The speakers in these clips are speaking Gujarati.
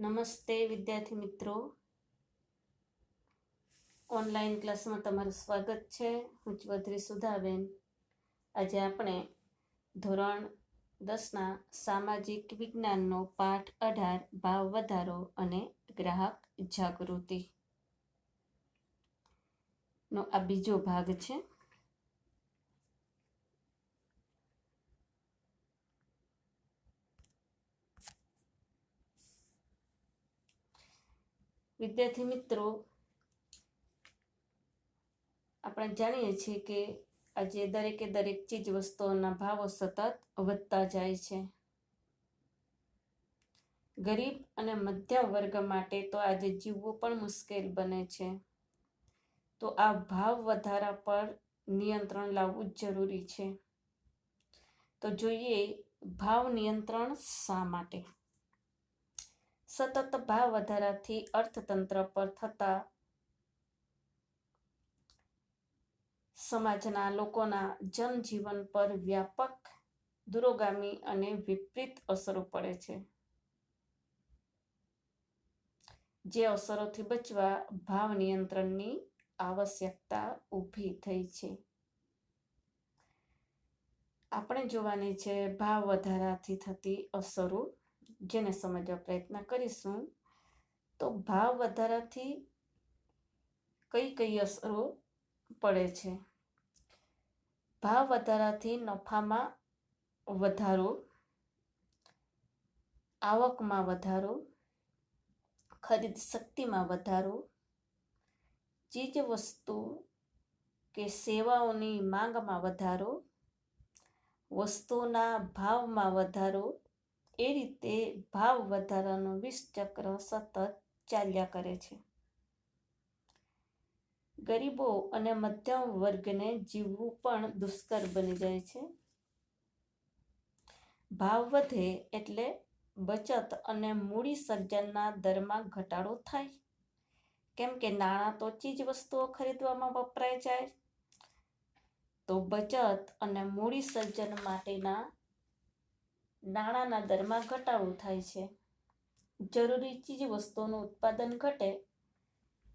નમસ્તે વિદ્યાર્થી મિત્રો. ઓનલાઈન ક્લાસમાં તમારું સ્વાગત છે. હું ચૌધરી સુધાબેન. આજે આપણે ધોરણ દસના સામાજિક વિજ્ઞાનનો પાઠ અઢાર, ભાવ વધારો અને ગ્રાહક જાગૃતિ. નો આ બીજો ભાગ છે. વિદ્યાર્થી મિત્રો, આપણે જાણીએ છીએ કે આજે દરેકે દરેક ચીજ વસ્તુઓના ભાવો સતત વધતા જાય છે. ગરીબ અને મધ્યમ વર્ગ માટે તો આજે જીવવું પણ મુશ્કેલ બને છે. તો આ ભાવ વધારા પર નિયંત્રણ લાવવું જરૂરી છે. તો જોઈએ ભાવ નિયંત્રણ શા માટે? સતત ભાવ વધારાથી અર્થતંત્ર પર થતા સમાજના લોકોના જનજીવન પર વ્યાપક દુરોગામી અને વિપરીત અસરો પડે છે. જે અસરોથી બચવા ભાવ નિયંત્રણની આવશ્યકતા ઊભી થઈ છે. આપણે જોવાની છે ભાવ વધારાથી થતી અસરો જેને સમજવા પ્રયત્ન કરીશું, તો ભાવ વધારાથી કઈ કઈ અસરો પડે છે? ભાવ વધારાથી નફામાં વધારો, આવકમાં વધારો, ખરીદ શક્તિમાં વધારો ચીજ વસ્તુ કે સેવાઓની માંગમાં વધારો, વસ્તુના ભાવમાં વધારો એ રીતે ભાવ વધારાનો વિષ ચક્ર સતત ચાલ્યા કરે છે. ગરીબો અને મધ્યમ વર્ગને જીવવું પણ દુષ્કર બની જાય છે. ભાવ વધે એટલે બચત અને મૂડી સર્જનના દરમાં ઘટાડો થાય. કેમ કે નાણાં તો ચીજ વસ્તુઓ ખરીદવામાં વપરાય જાય. તો બચત અને મૂડી સર્જન માટેના નાણાંના દરમાં ઘટાડો થાય છે. જરૂરી ચીજ વસ્તુઓનું ઉત્પાદન ઘટે,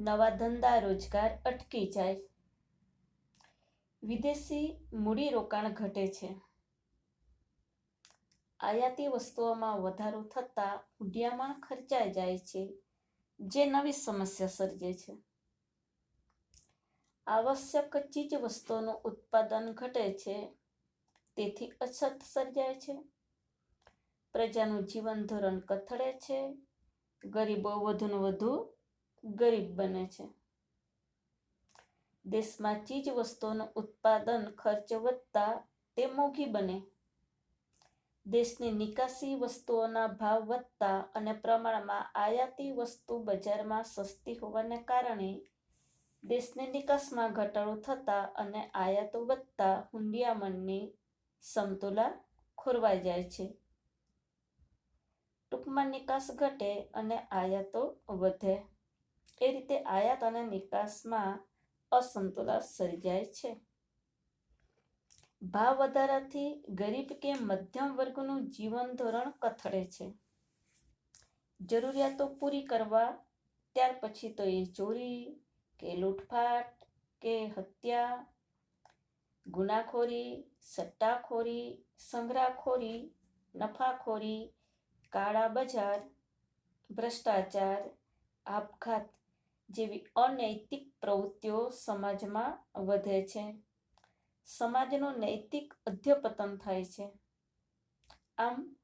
નવા ધંધા રોજગાર અટકી જાય. વિદેશી મૂડીરોકાણ ઘટે છે. આયાતી વસ્તુઓમાં વધારો થતાં ઉડ્યામણ ખર્ચાઈ જાય છે, જે નવી સમસ્યા સર્જે છે. આવશ્યક ચીજ વસ્તુઓનું ઉત્પાદન ઘટે છે, તેથી અછત સર્જાય છે. પ્રજાનું જીવન ધોરણ કથળે છે. ગરીબો વધુને વધુ ગરીબ બને છે. દેશમાં ચીજ વસ્તુઓનું ઉત્પાદન, ખર્ચ વધતા તે મોંઘી બને. દેશની નિકાસી વસ્તુઓના ભાવ વધતા અને પ્રમાણમાં આયાતી વસ્તુ બજારમાં સસ્તી હોવાને કારણે દેશની નિકાસમાં ઘટાડો થતા અને આયાતો વધતા હુંડિયામણની સમતુલા ખોરવાઈ જાય છે. ટૂંકમાં નિકાસ ઘટે અને આયાતો વધે. એ રીતે આયાત અને નિકાસમાં અસંતુલા સર્જાય છે. ભાવ વધારાથી ગરીબ કે મધ્યમ વર્ગનું જીવન ધોરણ કથળે છે. જરૂરિયાતો પૂરી કરવા, ત્યાર પછી તો એ ચોરી કે લૂંટફાટ કે હત્યા, ગુનાખોરી, સટ્ટાખોરી, સંગ્રહખોરી, નફાખોરી કાળા બજાર, ભ્રષ્ટાચાર, આપઘાત જેવી અનૈતિક પ્રવૃત્તિઓ સમાજમાં વધે છે. સમાજનું નૈતિક અધ્યપતન થાય છે. આમ,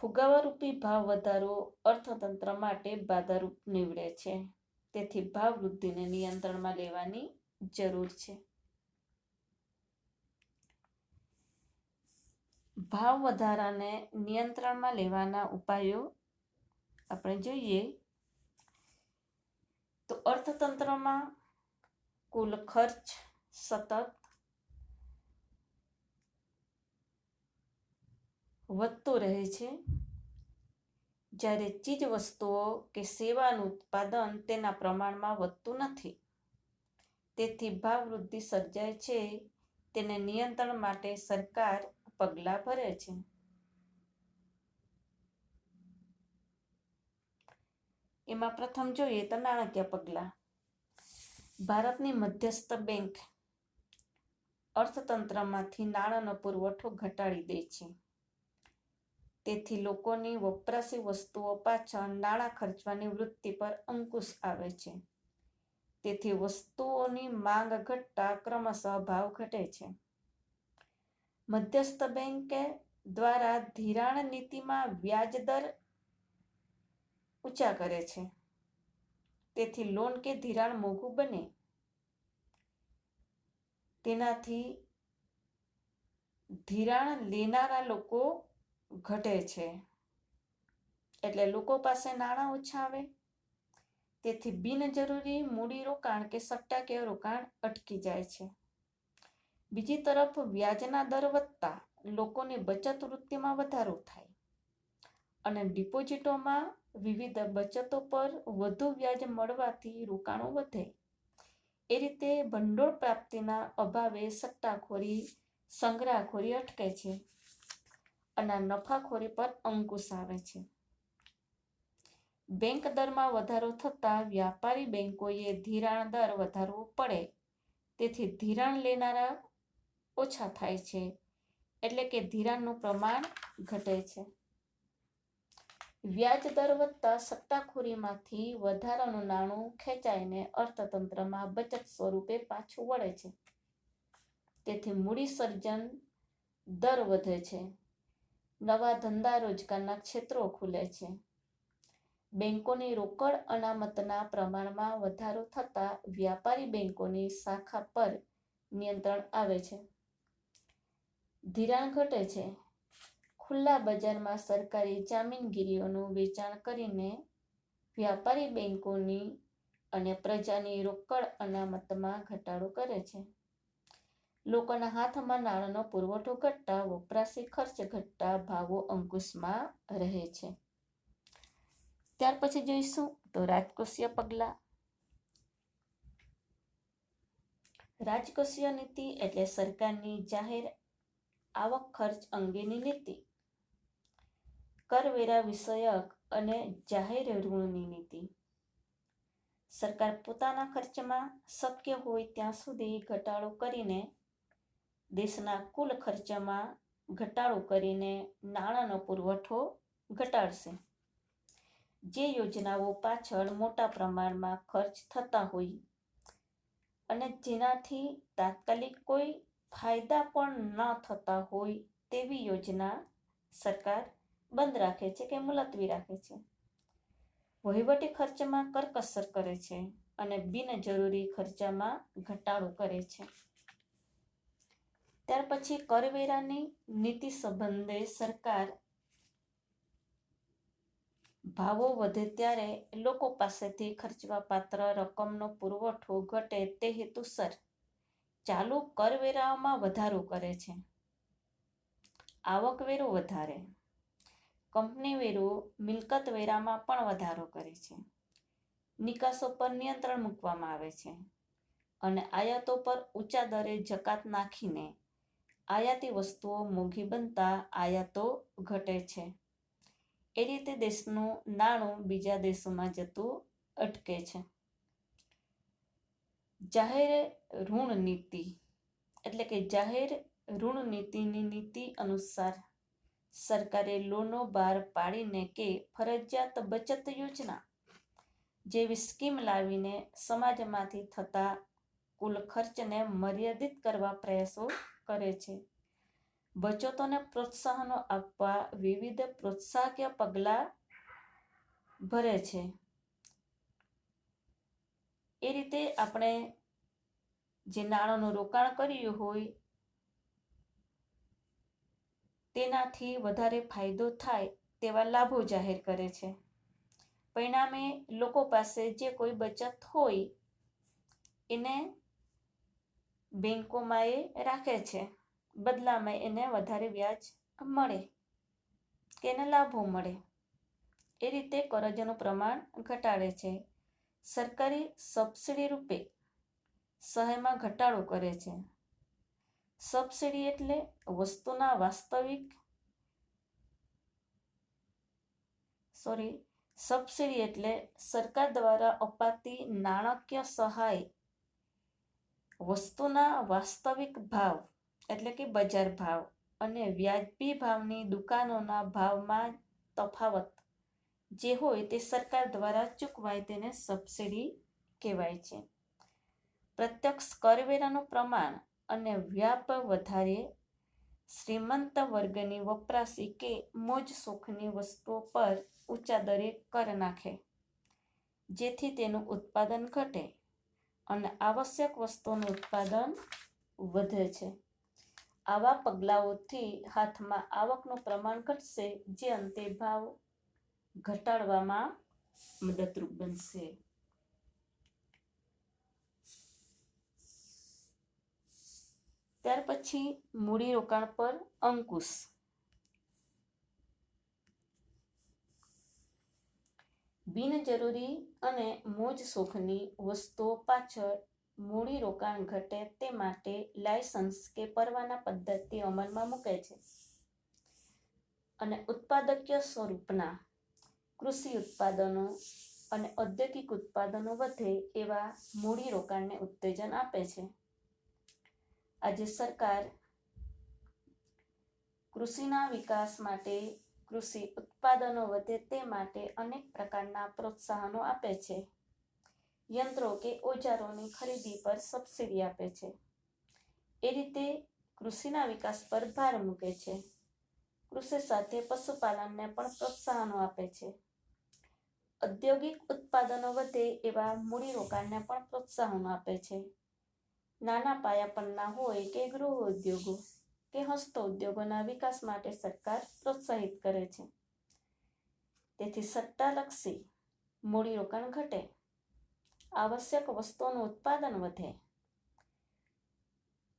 ફુગાવારૂપી ભાવ વધારો અર્થતંત્ર માટે બાધારૂપ નીવડે છે. તેથી ભાવ વૃદ્ધિને નિયંત્રણમાં લેવાની જરૂર છે. ભાવ વધારાને નિયંત્રણમાં લેવાના ઉપાયો આપણે જોઈએ. તો અર્થતંત્રમાં કુલ ખર્ચ સતત વધતો રહે છે. જ્યારે ચીજ વસ્તુઓ કે સેવાનું ઉત્પાદન તેના પ્રમાણમાં વધતું નથી, તેથી ભાવ વૃદ્ધિ સર્જાય છે. તેને નિયંત્રણ માટે સરકાર પગલાં ભરે છે. એમાં પ્રથમ જોઈએ તો નાણાકીય પગલાં. ભારતની મધ્યસ્થ બેંક અર્થતંત્રમાંથી નાણાંનો પુરવઠો ઘટાડી દે છે. તેથી લોકોની વપરાશી વસ્તુઓ પાછળ નાણાં ખર્ચવાની વૃત્તિ પર અંકુશ આવે છે. તેથી વસ્તુઓની માંગ ઘટતા ક્રમશઃ ભાવ ઘટે છે. મધ્યસ્થ બેંકે દ્વારા ધિરાણ નીતિમાં વ્યાજ દર ઊંચા કરે છે. તેથી લોન કે ધિરાણ મોંઘું બને, તેનાથી ધિરાણ લેનારા લોકો ઘટે છે. એટલે લોકો પાસે નાણાં ઓછા આવે. તેથી બિનજરૂરી મૂડી રોકાણ કે સટ્ટાકીય રોકાણ અટકી જાય છે. બીજી તરફ વ્યાજના દર વધતા લોકોની બચત વૃત્તિમાં વધારો થાય. અને ડિપોઝિટોમાં વિવિધ બચતો પર વધુ વ્યાજ મળવાથી રોકાણો વધે. એ રીતે ભંડોળ પ્રાપ્તિના અભાવે સટ્ટાખોરી, સંગ્રહખોરી અટકે છે અને નફાખોરી પર અંકુશ આવે છે. બેંક દરમાં વધારો થતાં વ્યાપારી બેંકોએ ધિરાણ દર વધારવો પડે. તેથી ધિરાણ લેનારા ઓછા થાય છે. એટલે કે ધિરાણનું પ્રમાણ ઘટે છે. વ્યાજ દર વધતા સત્તાખોરીમાંથી વધારાનું નાણું ખેંચાઈને અર્થતંત્રમાં બચત સ્વરૂપે પાછું વળે છે. તેથી મૂડી સર્જન દર વધે છે. નવા ધંધા રોજગારના ક્ષેત્રો ખુલે છે. બેંકોની રોકડ અનામતના પ્રમાણમાં વધારો થતાં વ્યાપારી બેંકોની શાખા પર નિયંત્રણ આવે છે. ધિરાણ ઘટે છે. ખુલ્લા બજારમાં સરકારી જામીનગીરીઓનું વેચાણ કરીને વ્યાપારી બેંકોની અને પ્રજાની રોકડ અનામતમાં ઘટાડો કરે છે. લોકોના હાથમાં નાણાંનો પુરવઠો ઘટતા વપરાશી ખર્ચ ઘટતા ભાવો અંકુશમાં રહે છે. ત્યાર પછી જોઈશું તો રાજકોષીય પગલાં. રાજકોષીય નીતિ એટલે સરકારની જાહેર આવક ખર્ચ અંગેની નીતિ. કરવેરા વિષયક અને જાહેર ઋણની નીતિ. સરકાર પોતાના ખર્ચમાં શક્ય હોય ત્યાં સુધી ઘટાડો કરીને દેશના કુલ ખર્ચમાં ઘટાડો કરીને નાણાંનો પુરવઠો ઘટાડશે. જે યોજનાઓ પાછળ મોટા પ્રમાણમાં ખર્ચ થતા હોય અને જેનાથી તાત્કાલિક કોઈ ફાયદા પણ ન થતા હોય તેવી યોજના સરકાર બંધ રાખે છે કે મુલતવી રાખે છે. વહીવટી ખર્ચમાં કરકસર કરે છે અને બિનજરૂરી ખર્ચામાં ઘટાડો કરે છે. ત્યાર પછી કરવેરાની નીતિ સંબંધે સરકાર ભાવો વધે ત્યારે લોકો પાસેથી ખર્ચવા પાત્ર રકમનો પુરવઠો ઘટે તે હેતુસર ચાલુ કરવેરાઓમાં વધારો કરે છે. આવકવેરો વધારે. કંપની વેરો મિલકત વેરામાં પણ વધારો કરે છે. નિકાસો પર નિયંત્રણ મૂકવામાં આવે છે. અને આયાતો પર ઊંચા દરે જકાત નાખીને આયાતી વસ્તુઓ મોંઘી બનતા આયાતો ઘટે છે. એ રીતે દેશનું નાણું બીજા દેશોમાં જતું અટકે છે. જાહેર ઋણ નીતિ એટલે કે જાહેર ઋણ નીતિની નીતિ અનુસાર સરકારે લોનો બહાર પાડીને કે ફરજિયાત બચત યોજના, જેવી સ્કીમ લાવીને સમાજમાંથી થતા કુલ ખર્ચને મર્યાદિત કરવા પ્રયાસો કરે છે. બચતોને પ્રોત્સાહનો આપવા વિવિધ પ્રોત્સાહકીય પગલાં ભરે છે. એ રીતે આપણે જે નાણાંનું રોકાણ કર્યું હોય, તેનાથી વધારે ફાયદો થાય તેવા લાભો જાહેર કરે છે. પરિણામે લોકો પાસે જે કોઈ બચત હોય, એને બેંકોમાં એ રાખે છે. બદલામાં એને વધારે વ્યાજ મળે કે એને લાભો મળે. એ રીતે કરજનું પ્રમાણ ઘટાડે છે. સરકારી સબસિડી રૂપે સહાયમાં ઘટાડો કરે છે. સબસિડી એટલે વસ્તુના વાસ્તવિક સોરી સબસિડી એટલે સરકાર દ્વારા અપાતી નાણાકીય સહાય, વસ્તુના વાસ્તવિક ભાવ એટલે કે બજાર ભાવ અને વ્યાજબી ભાવની દુકાનોના ભાવમાં તફાવત. જે હોય તે સરકાર દ્વારા ચૂકવાય તેને સબસિડી કહેવાય છે. પ્રત્યક્ષ કરવેરાનું પ્રમાણ અને વ્યાપ વધારે શ્રીમંત વર્ગની વપરાશી કે મોજ શોખની વસ્તુઓ પર ઊંચા દરે કર નાખે, જેથી તેનું ઉત્પાદન ઘટે અને આવશ્યક વસ્તુઓનું ઉત્પાદન વધે છે. આવા પગલાઓથી હાથમાં આવકનું પ્રમાણ ઘટશે, જે અંતે ભાવ ઘટાડવામાં મદદરૂપ બનશે. ત્યાર પછી મૂડીરોકાણ પર અંકુશ. બિનજરૂરી અને મોજ શોખની વસ્તુઓ પાછળ મૂડી રોકાણ ઘટે તે માટે લાયસન્સ કે પરવાના પદ્ધતિ અમલમાં મૂકે છે. અને ઉત્પાદકીય સ્વરૂપના કૃષિ ઉત્પાદનો અને ઔદ્યોગિક ઉત્પાદનો વધે એવા મૂડી રોકાણને ઉત્તેજન આપે છે. આજે સરકાર કૃષિના વિકાસ માટે કૃષિ ઉત્પાદનો વધે તે માટે અનેક પ્રકારના પ્રોત્સાહનો આપે છે. યંત્રો કે ઓજારોની ખરીદી પર સબસિડી આપે છે. એ રીતે કૃષિના વિકાસ પર ભાર મૂકે છે. કૃષિ સાથે પશુપાલનને પણ પ્રોત્સાહનો આપે છે. ઔદ્યોગિક ઉત્પાદનો વધે એવા મૂડીરોકાણને પણ પ્રોત્સાહનો આપે છે. નાના પાયા પરના હોય કે ગૃહ ઉદ્યોગો, કે હસ્ત ઉદ્યોગોના વિકાસ માટે સરકાર પ્રોત્સાહિત કરે છે. તેથી સત્તાલક્ષી મૂડીરોકાણ ઘટે, આવશ્યક વસ્તુઓનું ઉત્પાદન વધે,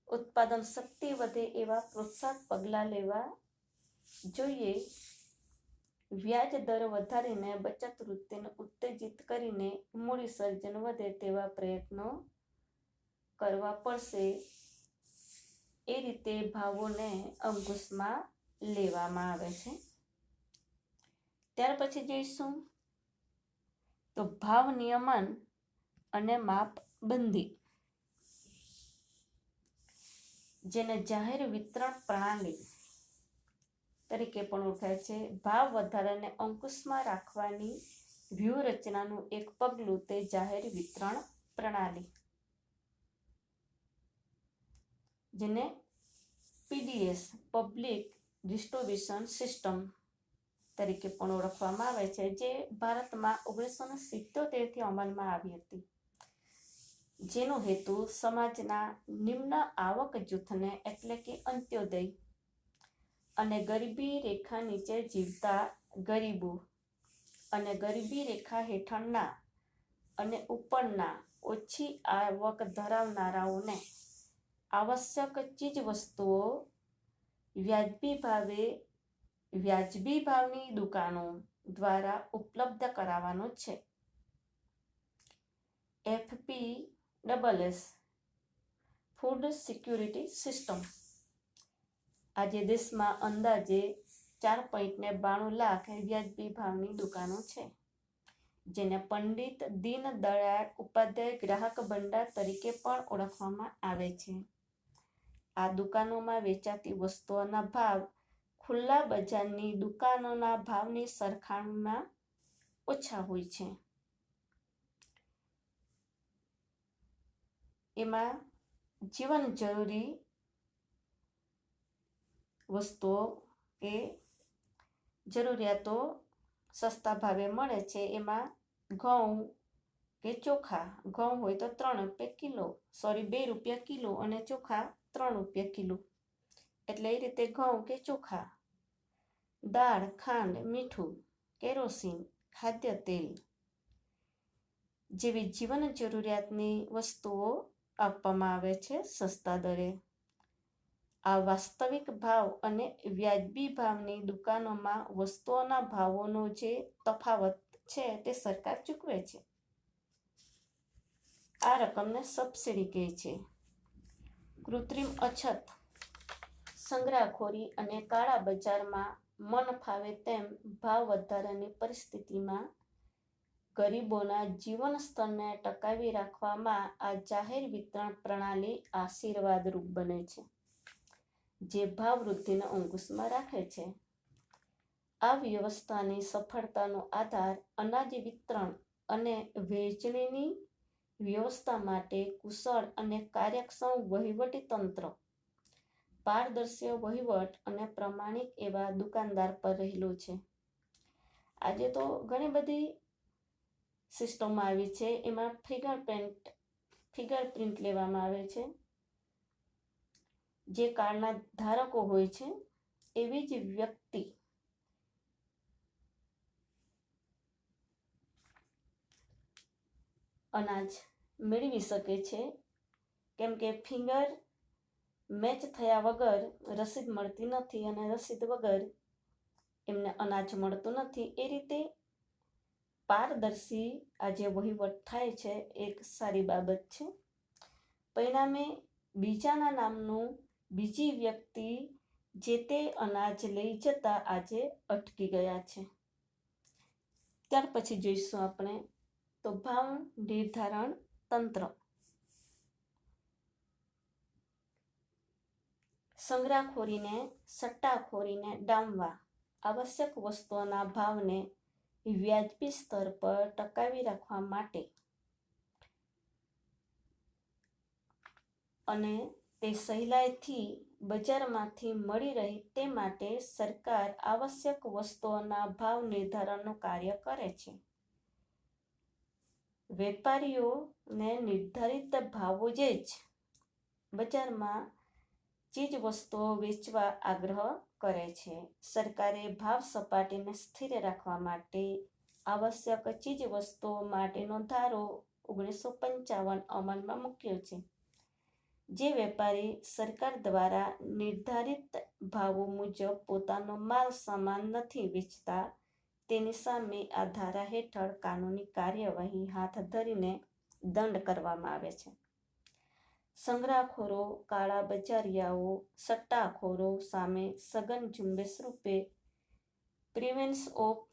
ઉત્પાદન શક્તિ વધે એવા પ્રોત્સાહક પગલાં લેવા જોઈએ. વ્યાજ દર વધારીને બચત વૃત્તિને ઉત્તેજિત કરીને મૂડી સર્જન વધે તેવા પ્રયત્નો કરવા પડશે. એ રીતે ભાવોને અંકુશમાં લેવામાં આવે છે. ત્યાર પછી જોઈશું. તો ભાવ નિયમન અને માપબંધી. જેને જાહેર વિતરણ પ્રણાલી તરીકે પણ ઓળખાય છે. ભાવ વધારાને અંકુશમાં રાખવાની વ્યૂહરચનાનું એક પગલું તે જાહેર વિતરણ પ્રણાલી. જેને પીડીએસ, પબ્લિક ડિસ્ટ્રીબ્યુશન સિસ્ટમ તરીકે પણ ઓળખવામાં આવે છે, જે ભારતમાં ઓગણીસો ને સિત્તોતેરથી અમલમાં આવી હતી. જેનો હેતુ સમાજના નિમ્ન આવક જૂથને એટલે કે અંત્યોદય અને ગરીબી રેખા નીચે જીવતા ગરીબો અને ગરીબી રેખા હેઠળના અને ઉપરના ઓછી આવક ધરાવનારાઓને આવશ્યક ચીજ વસ્તુઓ વ્યાજબી ભાવે, વ્યાજબી ભાવની દુકાનો દ્વારા ઉપલબ્ધ કરાવવાનો છે. FP double S food security system આજે દેશમાં અંદાજે ચાર પોઈન્ટ ને બાણું લાખ વ્યાજબી ભાવની દુકાનો છે, જેને પંડિત દીનદયાળ ઉપાધ્યાય ગ્રાહક ભંડાર તરીકે પણ ઓળખવામાં આવે છે. આ દુકાનોમાં વેચાતી વસ્તુઓના ભાવ ખુલ્લા બજારની દુકાનોના ભાવની સરખામણીમાં ઓછા હોય છે. એમાં જીવન જરૂરી વસ્તુઓ કે જરૂરિયાતો સસ્તા ભાવે મળે છે. એમાં ઘઉં કે ચોખા, ઘઉં હોય તો ત્રણ રૂપિયા કિલો, સોરી, બે રૂપિયા કિલો અને ચોખા ત્રણ રૂપિયા કિલો. એટલે એ રીતે ઘઉં કે ચોખા, દાળ, ખાંડ, મીઠું કેરોસીન ખાદ્ય તેલ જેવી જીવન જરૂરિયાતની વસ્તુઓ આપવામાં આવે છે સસ્તા દરે. આ વાસ્તવિક ભાવ અને વ્યાજબી ભાવની દુકાનોમાં વસ્તુઓના ભાવોનો જે તફાવત છે તે સરકાર ચૂકવે છે. આ રકમને સબસિડી કહે છે. કૃત્રિમ અછત, સંગ્રહખોરી અને કાળા બજારમાં મન ફાવે તેમ ભાવ વધારાની પરિસ્થિતિમાં ગરીબોના જીવન સ્તરને ટકાવી રાખવામાં આ જાહેર વિતરણ પ્રણાલી આશીર્વાદરૂપ બને છે. જે ભાવ વૃદ્ધિને અંકુશમાં રાખે છે. આ વ્યવસ્થાની સફળતાનો આધાર અનાજ વિતરણ અને વહેંચણીની વ્યવસ્થા માટે કુશળ અને કાર્યક્ષમ વહીવટી તંત્ર, પારદર્શી વહીવટ અને પ્રમાણિક એવા દુકાનદાર પર રહેલું છે. આજે તો ઘણી બધી સિસ્ટમો આવી છે. એમાં ફિંગરપ્રિન્ટ ફિંગરપ્રિન્ટ લેવામાં આવે છે. જે કાર્ડના ધારકો હોય છે, એવી જ વ્યક્તિ. અનાજ મેળવી શકે છે, કેમ કે ફિંગર મેચ થયા વગર રસીદ મળતી નથી અને રસીદ વગર એમને અનાજ મળતું નથી. એ રીતે પારદર્શી આ જે વહીવટ થાય છે, એક સારી બાબત છે. પરિણામે બીજાના નામનું બીજી વ્યક્તિ જે તે અનાજ લઈ જતા આજે અટકી ગયા છે. ત્યાર પછી જોઈશું આપણે તો ભાવ નિર્ધારણ તંત્ર. સંગ્રહખોરીને, સટ્ટાખોરીને ડામવા આવશ્યક વસ્તુઓના ભાવને વ્યાજબી સ્તર પર ટકાવી રાખવા માટે. અને તે સહેલાઈથી બજારમાંથી મળી રહે તે માટે સરકાર આવશ્યક વસ્તુઓના ભાવ નિર્ધારણનું કાર્ય કરે છે. વેપારીઓને નિર્ધારિત ભાવો જે જ બજારમાં ચીજ વસ્તુઓ વેચવા આગ્રહ કરે છે. સરકારે ભાવ સપાટીને સ્થિર રાખવા માટે આવશ્યક ચીજ વસ્તુઓ માટેનો ધારો ઓગણીસો પંચાવન અમલમાં મૂક્યો છે. જે વેપારી સરકાર દ્વારા નિર્ધારિત ભાવો મુજબ પોતાનો માલ સામાન નથી વેચતા, તેની સામે આ ધારા હેઠળ કાનૂની કાર્યવાહી હાથ ધરીને દંડ કરવામાં આવે છે. સંગ્રહખોરો, કાળા બજારિયાઓ, સટ્ટાખોરો સામે સઘન ઝુંબેશ રૂપે prevention of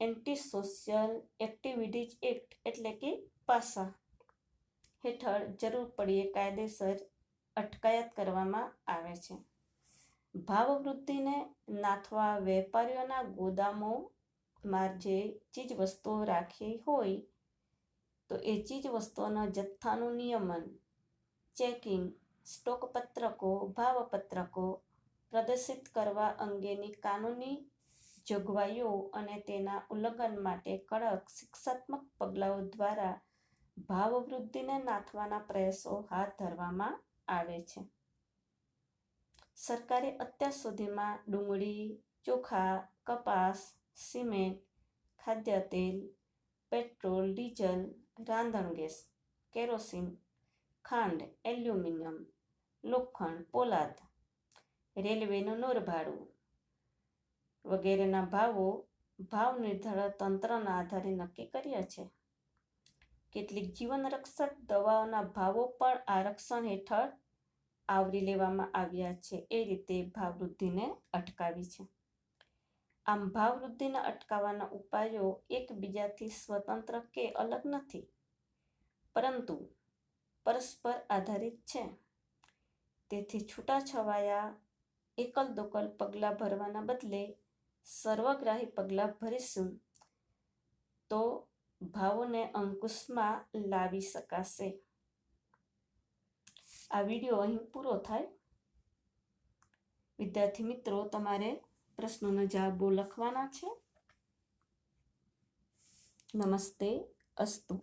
anti social activities act એટલે કે પાસા હેઠળ જરૂર પડીએ કાયદેસર અટકાયત કરવામાં આવે છે. ભાવવૃદ્ધિને નાથવા વેપારીઓના ગોદામોમાં જે ચીજ વસ્તુઓ રાખી હોય, તો એ ચીજ વસ્તુઓના જથ્થાનું નિયમન, ચેકિંગ સ્ટોક પત્રકો ભાવપત્રકો પ્રદર્શિત કરવા અંગેની કાનૂની જોગવાઈઓ અને તેના ઉલ્લંઘન માટે કડક શિક્ષાત્મક પગલાઓ દ્વારા ભાવવૃદ્ધિને નાથવાના પ્રયાસો હાથ ધરવામાં આવે છે. સરકારે અત્યાર સુધીમાં ડુંગળી, ચોખા, કપાસ, સિમેન્ટ ખાદ્ય તેલ પેટ્રોલ, ડીઝલ, રાંધણ ગેસ, કેરોસીન, ખાંડ, એલ્યુમિનિયમ, લોખંડ, પોલાદ, રેલવેનું નોરભાડું વગેરેના ભાવો ભાવ નિર્ધારણ તંત્રના આધારે નક્કી કર્યા છે. કેટલીક જીવન રક્ષક દવાઓના ભાવો પણ આરક્ષણ હેઠળ આવરી લેવામાં આવ્યા છે, એ રીતે ભાવવૃદ્ધિને અટકાવી છે. આમ ભાવવૃદ્ધિને અટકાવવાના ઉપાયો એકબીજાથી સ્વતંત્ર કે અલગ નથી, પરંતુ પરસ્પર આધારિત છે. તેથી છૂટાછવાયા એકલ દોકલ પગલાં ભરવાના બદલે સર્વગ્રાહી પગલાં ભરીશું, તો ભાવોને અંકુશમાં લાવી શકાશે. આ વીડિયો અહીં પૂરો થાય. વિદ્યાર્થી મિત્રો તમારે પ્રશ્નોના જવાબો લખવાના છે. નમસ્તે અસ્તુ.